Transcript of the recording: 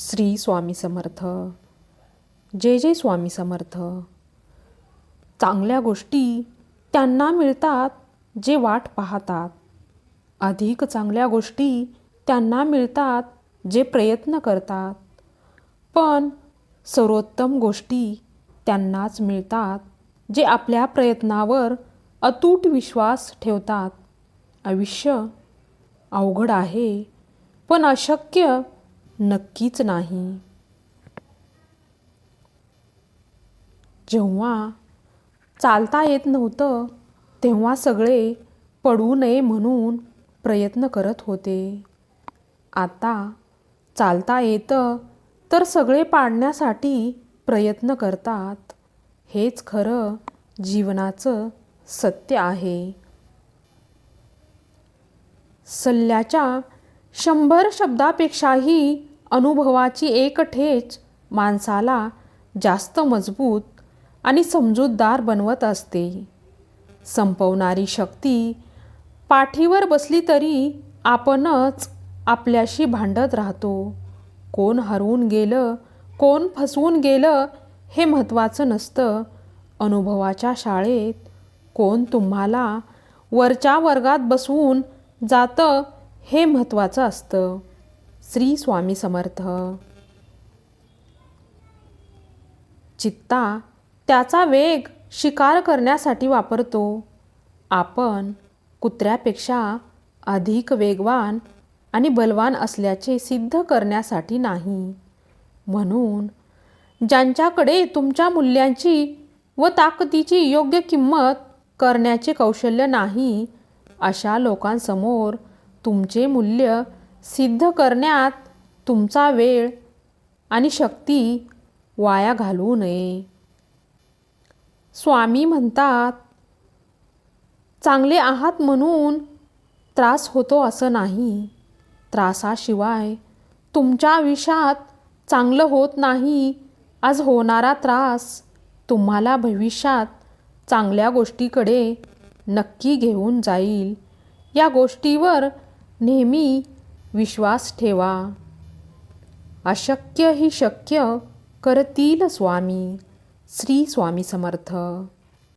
श्री स्वामी समर्थ. जे जे स्वामी समर्थ. चांगल्या गोष्टी त्यांना मिळतात जे वाट पाहतात. अधिक चांगल्या गोष्टी त्यांना मिळतात जे प्रयत्न करतात. पण सर्वोत्तम गोष्टी त्यांनाच मिळतात जे आपल्या प्रयत्नावर अतूट विश्वास ठेवतात. आयुष्य अवघड आहे पण अशक्य नक्कीच नाही. जेव्हा चालता येत नव्हतं तेव्हा सगळे पडू नये म्हणून प्रयत्न करत होते. आता चालता येतं तर सगळे पाडण्यासाठी प्रयत्न करतात. हेच खरं जीवनाचं सत्य आहे. सल्ल्याच्या शंभर शब्दापेक्षाही अनुभवाची एक ठेच माणसाला जास्त मजबूत आणि समजूतदार बनवत असते. संपवणारी शक्ती पाठीवर बसली तरी आपणच आपल्याशी भांडत राहतो. कोण हरवून गेलं कोण फसवून गेलं हे महत्त्वाचं नसतं. अनुभवाच्या शाळेत कोण तुम्हाला वरच्या वर्गात बसवून जातं हे महत्त्वाचं असतं. श्री स्वामी समर्थ. चित्ता त्याचा वेग शिकार करण्यासाठी वापरतो. आपण कुत्र्यापेक्षा अधिक वेगवान आणि बलवान असल्याचे सिद्ध करण्यासाठी नाही. म्हणून ज्यांच्याकडे तुमच्या मूल्यांची व ताकदीची योग्य किंमत करण्याचे कौशल्य नाही अशा लोकांसमोर तुमचे मूल्य सिद्ध करण्यात तुमचा वेळ आणि शक्ती वाया घालवू नये. स्वामी म्हणतात चांगले आहात म्हणून त्रास होतो असं नाही. त्रासाशिवाय तुमच्या आयुष्यात चांगलं होत नाही. आज होणारा त्रास तुम्हाला भविष्यात चांगल्या गोष्टीकडे नक्की घेऊन जाईल. या गोष्टीवर नेहमी विश्वास ठेवा. अशक्य ही शक्य करतील स्वामी. श्री स्वामी समर्थ.